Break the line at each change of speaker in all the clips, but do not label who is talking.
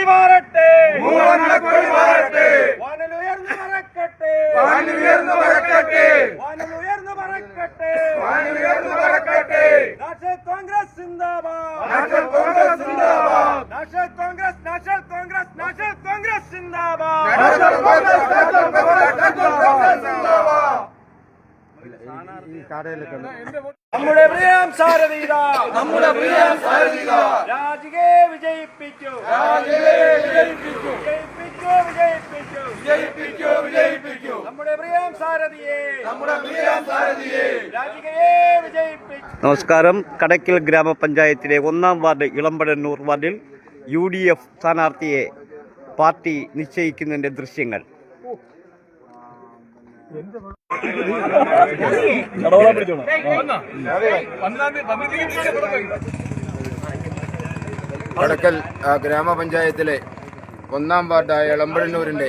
കൊടി മാറട്ടെ.
മൂവർണക്കൊടി മാറട്ടെ.
വാനിലുയർന്നു പറക്കട്ടെ.
വാനിലുയർന്നു പറക്കട്ടെ.
വാനിലുയർന്നു പറക്കട്ടെ.
വാനിലുയർന്നു പറക്കട്ടെ.
നാഷണൽ കോൺഗ്രസ് സിന്ദാബാദ്.
നാഷണൽ കോൺഗ്രസ് സിന്ദാബാദ്.
National Congress national Congress national Congress സിന്ദാബാദ്.
National Congress national Congress national Congress സിന്ദാബാദ്.
നമ്മുടെ പ്രിയം സാരഥീത
നമ്മുടെ പ്രിയം സാരഥിക
രാജികെ വിജയിപ്പിച്ചു
വിജയിപ്പിക്കൂ
വിജയിപ്പിച്ചു വിജയിപ്പിച്ചു
വിജയിപ്പിക്കൂ വിജയിപ്പിക്കൂ
നമ്മുടെ പ്രിയം സാരഥിയെ
നമ്മുടെ പ്രിയം സാരഥിയെ
രാജികയെ വിജയിപ്പിച്ചു
നമസ്കാരം കടക്കൽ ഗ്രാമപഞ്ചായത്തിലെ ഒന്നാം വാർഡ് ഇളമ്പടന്നൂർ വാർഡിൽ യു ഡി എഫ് സ്ഥാനാർത്ഥിയെ പാർട്ടി നിശ്ചയിക്കുന്നതിന്റെ ദൃശ്യങ്ങൾ
കടക്കൽ ആ, ഗ്രാമപഞ്ചായത്തിലെ ഒന്നാം വാർഡായ എളമ്പഴന്നൂരിന്റെ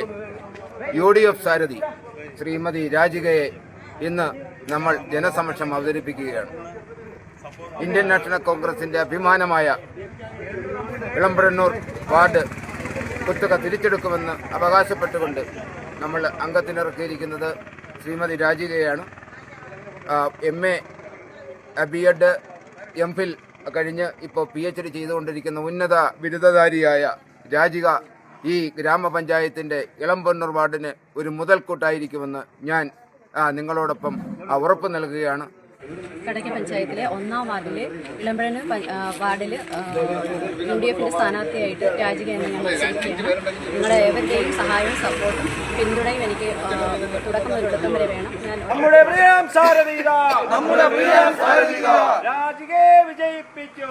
യു ഡി എഫ് സാരഥി ശ്രീമതി രാജികയെ ഇന്ന് നമ്മൾ ജനസമക്ഷം അവതരിപ്പിക്കുകയാണ്. ഇന്ത്യൻ നാഷണൽ കോൺഗ്രസിന്റെ അഭിമാനമായ ഇളമ്പഴന്നൂർ വാർഡ് കുത്തുക തിരിച്ചെടുക്കുമെന്ന് അവകാശപ്പെട്ടുകൊണ്ട് നമ്മൾ അംഗത്തിനിറക്കിയിരിക്കുന്നത് Shrimati രാജികയാണ്. M A B Ed M Phil കഴിഞ്ഞ് ഇപ്പോൾ പി എച്ച് ഡി ചെയ്തുകൊണ്ടിരിക്കുന്ന ഉന്നത ബിരുദധാരിയായ രാജിക ഈ ഗ്രാമപഞ്ചായത്തിന്റെ ഇളമ്പന്നൂർ വാർഡിന് ഒരു മുതൽക്കൂട്ടായിരിക്കുമെന്ന് ഞാൻ നിങ്ങളോടൊപ്പം ഉറപ്പ് നൽകുകയാണ്.
കടയ്ക്ക പഞ്ചായത്തിലെ ഒന്നാം വാർഡിലെ ഇളമ്പഴന് വാർഡിൽ യു ഡി എഫിന്റെ സ്ഥാനാർത്ഥിയായിട്ട് രാജിക എന്ന ഞാൻ മത്സരിക്കുകയാണ് നിങ്ങളുടെ ഏവരുടെയും സഹായവും സപ്പോർട്ടും പിന്തുണയും എനിക്ക് തുടക്കം മുതൽ വരെ വേണം. ഞാൻ
വിജയിപ്പിച്ചു.